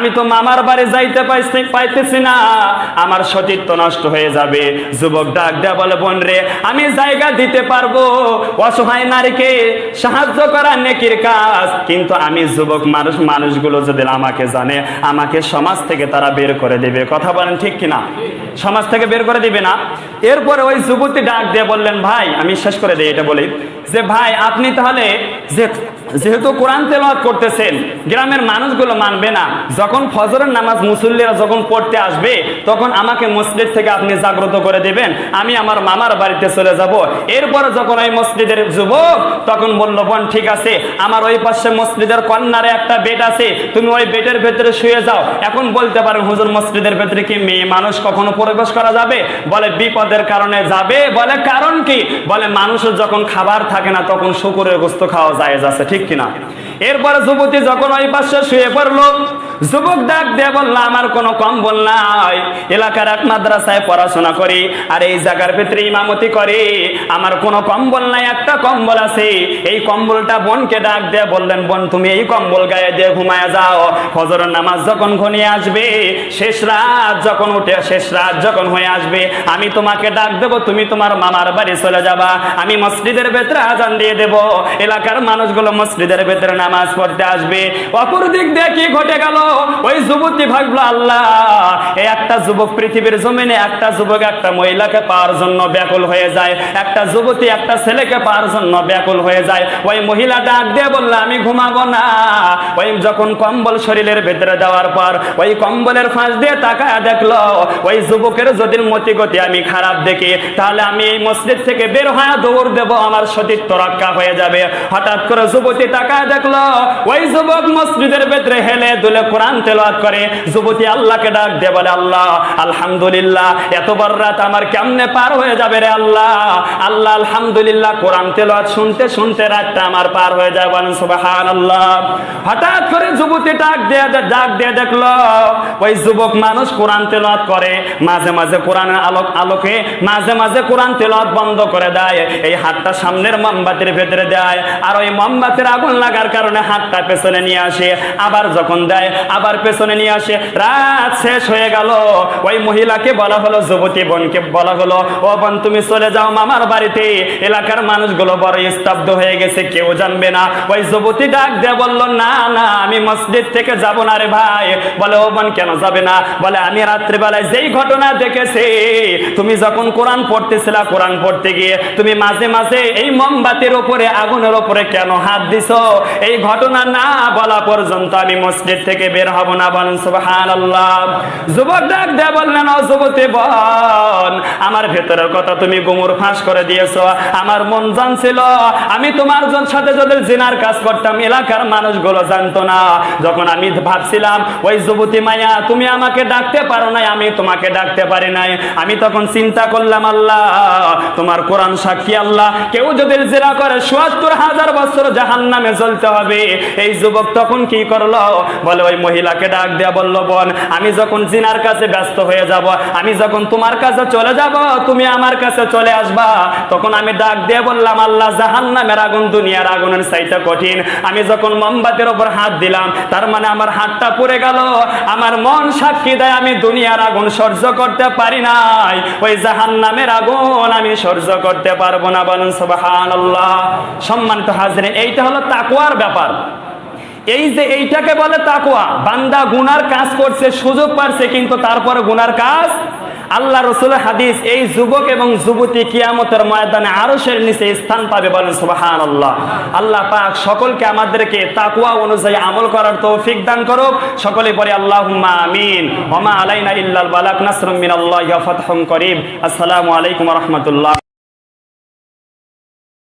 আমি তো মামার বাড়ি যাইতে পাইছি পাইতেছি না। আমার সতীত্ব নষ্ট হয়ে যাবে। যুবক ডাক দেয়া বলে, বোন রে, আমি জায়গা দিতে পারব। অসহায় নারীকে সাহায্য করা নেকির কাজ। কিন্তু আমি যুবক মানুষ মানুষগুলো যদি আমাকে জানে, আমাকে সমাজ থেকে তারা বের করে দেবে। কথা বলেন ঠিক কিনা? সমাজ থেকে বের করে দিবে না? এরপরে ওই যুবতী ডাক দিয়ে বললেন, ভাই, আমি শেষ করে দিই, এটা বলি। যে, ভাই, আপনি তাহলে যে যেহেতু কোরআন তেলাওয়াত করতেছেন, গ্রামের মানুষগুলো মানবে না। যখন ফজরের নামাজ মুসল্লিরা যখন পড়তে আসবে, তখন আমাকে মসজিদ থেকে আপনি জাগ্রত করে দেবেন, আমি আমার মামার বাড়িতে চলে যাব। এরপরে যখন ওই মসজিদের যুবক তখন বলল, বোন, ঠিক আছে, আমার ওই পাশে মসজিদের কন্যারে একটা বেড আছে, তুমি ওই বেডের ভেতরে শুয়ে যাও। এখন বলতে পারেন, হুজুর, মসজিদের ভেতরে কি মেয়ে মানুষ কখনো প্রবেশ করা যাবে? বলে, বিপদের কারণে যাবে। বলে, কারণ কি? বলে, মানুষের যখন খাবার থাকে না, তখন শুকুরের গোস্ত খাওয়া যায় আছে। ঠিক কিনা। এরপরে যুবতী যখন ওই পাশে শুয়ে পড়ল যুবক ডাক দিয়ে বলল, আমার কোনো কম্বল নাই। এলাকার এক মাদ্রাসায় পড়াশোনা করি, আর এই জায়গার ভিতরে ইমামতি করে। আমার কোনো কম্বল নাই, একটা কম্বল আছে। এই কম্বলটা বোনকে ডাক দিয়ে বললেন, বোন, তুমি এই কম্বল গায়ে দিয়ে ঘুমায় যাও। ফজরের নামাজ যখন ঘনিয়ে আসবে, শেষ রাত যখন উঠে, শেষ রাত যখন হয়ে আসবে, আমি তোমাকে ডাক দেব, তুমি তোমার মামার বাড়ি চলে যাবা। আমি মসজিদের ভেতরে আজান দিয়ে দেব। এলাকার মানুষগুলো মসজিদের ভেতরে নামাজ পড়তে আসবে। অপর দিক দিয়ে কি ঘটে গেল? ওই যুবতী ভাবলো আল্লাহ এই একটা যুবক পৃথিবীর জমিনে, একটা যুবক একটা মহিলাকে পাওয়ার জন্য ব্যাকুল হয়ে যায়। একটা যুবতী একটা ছেলেকে পাওয়ার জন্য ব্যাকুল হয়ে যায়। ওই মহিলা ডাক দিয়ে বলল, আমি ঘুমাবো না। ওই যখন কম্বল শরীরের ভেতরে দেওয়ার পর, ওই কম্বলের ফাঁস দিয়ে তাকায় দেখল, ওই যুবকের যদি মতি গতি আমি খারাপ দেখি, তাহলে আমি এই মসজিদ থেকে বের হয়ে দৌড় দেব, আমার সতীত্ব রক্ষা হয়ে যাবে। হঠাৎ করে যুবতী তাকায় দেখল, ওই যুবক মসজিদের ভেতরে হেলে দুলে কোরআন তেলাওয়াত করে, যুবতী আল্লাহকে ডাক দিয়ে বলে, আল্লাহ, আলহামদুলিল্লাহ এত বড় রাত আমার কেমনে পার হয়ে যাবে রে আল্লাহ? আল্লাহ, আলহামদুলিল্লাহ, কোরআন তেলাওয়াত শুনতে শুনতে রাতটা আমার পার হয়ে যায়। বলেন, সুবহানাল্লাহ। হঠাৎ করে যুবতী ডাক দিয়ে ডাক দিয়ে দেখল, ওই যুবক মানুষ কোরআন তেলাওয়াত করে, মাঝে মাঝে কোরআনের আলোক, আলোকে মাঝে মাঝে কোরআন তেলাওয়াত বন্ধ করে দেয়, এই হাতটা সামনের মোমবাতির ভেতরে দেয়, আর ওই মোমবাতির আগুন লাগার কারণে হাতটা পেছনে নিয়ে আসে, আবার যখন দেয় আবার পেছনে নিয়ে আসে। রাত শেষ হয়ে গেল। ওই মহিলাকে বলা হলো, যুবতী বোনকে বলা হলো, ও বোন, তুমি চলে যাও মামার বাড়িতে। এলাকার মানুষগুলো বড় স্তব্ধ হয়ে গেছে, কেউ জানবে না। ওই যুবতী ডাক দিয়ে বলল, না না, আমি মসজিদ থেকে যাব না রে ভাই। বলে, ও বোন, কেন যাবে না? বলে, আমি রাত্রিবেলায় যেই ঘটনা দেখেছি, তুমি যখন কোরআন পড়তেছিলা, কোরআন পড়তে গিয়ে তুমি মাঝে মাঝে এই মোমবাতির উপরে, আগুনের উপরে কেন হাত দিছো? এই ঘটনা না বলা পর্যন্ত আমি মসজিদ থেকে বের হব না বলেন, সুবহানাল্লাহ। যুবক ডাক দিয়ে বললেন, ও বোন, আমার ভেতরের কথা তুমি গুমুর ফাঁস করে দিয়েছ। আমার মন জানছিল, আমি তোমার সাথে যদি জিনার কাজ করতাম, এলাকার মানুষগুলো জানতো না। যখন আমি ভাবছিলাম, ওই যুবতী মায়া, তুমি আমাকে ডাকতে পারো নাই, আমি তোমাকে ডাকতে পারি নাই। আমি তখন চিন্তা করলাম, আল্লাহ, তোমার কোরআন সাক্ষী আল্লাহ। কেউ যদি জেরা করে চুয়াত্তর হাজার বছর জাহান নামে জ্বলতে হবে। এই যুবক তখন কি করল? বলে, ওই মহিলাকে ডাক দেয়া বলল, বোন, আমি যখন জিনার কাছে ব্যস্ত হয়ে যাব, আমি যখন তোমার কাছে চলে যাব, তুমি আমার কাছে চলে আসবা। তখন আমি ডাক দিয়ে বললাম, আল্লাহ জাহান নামের আগুন দুনিয়ার আগুনের চাইতে কঠিন। আমি যখন মোমবাতির ওপর হাত দিলাম, তার মানে আমার হাতটা পুড়ে গেল। আমার মন সাক্ষী দেয়, আমি দুনিয়ার আগুন সহ্য করতে পারি নাই। ওই জাহান নামের আগুন আমি সহ্য করতে পারব না, বলুন সুবহানাল্লাহ। সম্মানিত হাজরে এইটা হলো তাকুয়ার ব্যাপার। এই যে এইটাকে বলে তাকুয়া বান্দা গুনার কাজ করছে, সুযোগ পারছে, কিন্তু তারপরে গুনার কাজ আল্লাহ রসুল হাদিস, এই যুবক এবং যুবতী কিয়ামতের ময়দানে আরশের নিচে স্থান পাবে বলেন সুবাহান আল্লাহ আল্লাহ পাক সকলকে আমাদেরকে তাকুয়া অনুযায়ী আমল করার তৌফিক দান করুক। সকলে পরে আল্লাহ আমিন। ওমা আলাইনা ইল্লাল বালাক নাসরুম মিনাল্লাহি ওয়া ফাতহুম করিম। আসসালামু আলাইকুম রাহমাতুল্লাহ।